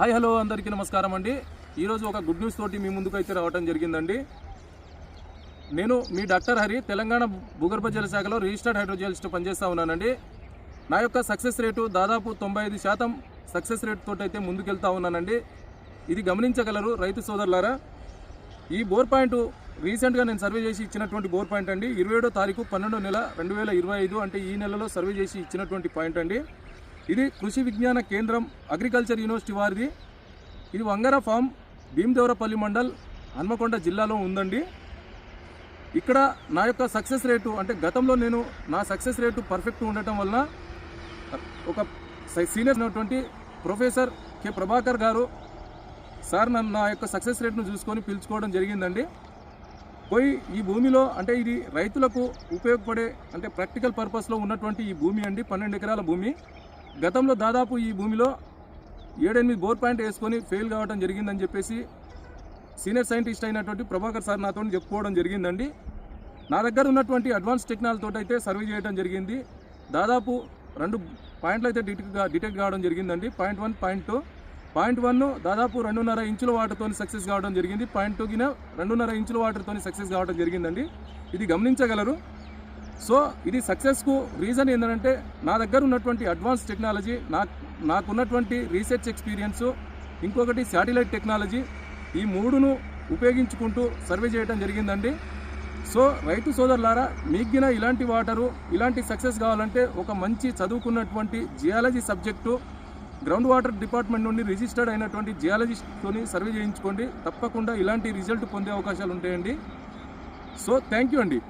Hi hello అందరికీ నమస్కారం అండి. ఈరోజు ఒక గుడ్ న్యూస్ తోటి మీ ముందుకు అయితే రావడం జరిగిందండి. నేను మీ డాక్టర్ హరి తెలంగాణ భూగర్భ జల శాఖలో రిజిస్టర్డ్ హైడ్రోజియాలజిస్ట్ పనిచేస్తూ ఉన్నానండి. నా యొక్క సక్సెస్ రేటు దాదాపు తొంభై ఐదు శాతం సక్సెస్ రేట్ తోటి అయితే ముందుకెళ్తా ఉన్నానండి. ఇది గమనించగలరు రైతు సోదరులారా. ఈ బోర్ పాయింట్ రీసెంట్గా నేను సర్వే చేసి ఇచ్చినటువంటి బోర్ పాయింట్ అండి. ఇరవై ఏడో తారీఖు పన్నెండో నెల రెండు వేల ఇరవై ఐదు అంటే ఈ నెలలో సర్వే చేసి ఇచ్చినటువంటి పాయింట్ అండి. ఇది కృషి విజ్ఞాన కేంద్రం అగ్రికల్చర్ యూనివర్సిటీ వారిది. ఇది వంగర ఫామ్ భీమదేవరపల్లి మండల్ హన్మకొండ జిల్లాలో ఉందండి. ఇక్కడ నా యొక్క సక్సెస్ రేటు అంటే గతంలో నేను నా సక్సెస్ రేటు పర్ఫెక్ట్ ఉండటం వలన ఒక సీనియర్ అయినటువంటి ప్రొఫెసర్ కె. ప్రభాకర్ గారు సార్ నన్ను నా యొక్క సక్సెస్ రేట్ను చూసుకొని పిలుచుకోవడం జరిగిందండి. పోయి ఈ భూమిలో అంటే ఇది రైతులకు ఉపయోగపడే అంటే ప్రాక్టికల్ పర్పస్లో ఉన్నటువంటి ఈ భూమి అండి పన్నెండు ఎకరాల భూమి. గతంలో దాదాపు ఈ భూమిలో ఏడెనిమిది బోర్ పాయింట్ వేసుకొని ఫెయిల్ కావడం జరిగిందని చెప్పేసి సీనియర్ సైంటిస్ట్ అయినటువంటి ప్రభాకర్ సార్ నాతో చెప్పుకోవడం జరిగిందండి. నా దగ్గర ఉన్నటువంటి అడ్వాన్స్ టెక్నాలజీతో అయితే సర్వే చేయడం జరిగింది. దాదాపు రెండు పాయింట్లు అయితే డిటెక్ట్ డిటెక్ట్ కావడం జరిగిందండి. Point one point two. Point one దాదాపు రెండున్నర ఇంచుల వాటర్తో సక్సెస్ కావడం జరిగింది. పాయింట్ టూ రెండున్నర ఇంచుల వాటర్తో సక్సెస్ కావడం జరిగిందండి. ఇది గమనించగలరు. సో ఇది సక్సెస్కు రీజన్ ఏంటంటే నా దగ్గర ఉన్నటువంటి అడ్వాన్స్ టెక్నాలజీ నా నాకున్నటువంటి రీసెర్చ్ ఎక్స్పీరియన్సు ఇంకొకటి శాటిలైట్ టెక్నాలజీ ఈ మూడును ఉపయోగించుకుంటూ సర్వే చేయడం జరిగిందండి. సో రైతు సోదరులారా మీకిన ఇలాంటి వాటరు ఇలాంటి సక్సెస్ కావాలంటే ఒక మంచి చదువుకున్నటువంటి geology subject ground water department నుండి రిజిస్టర్డ్ అయినటువంటి జియాలజిస్ట్తోని సర్వే చేయించుకోండి. తప్పకుండా ఇలాంటి రిజల్ట్ పొందే అవకాశాలు ఉంటాయండి సో థ్యాంక్ యూ అండి.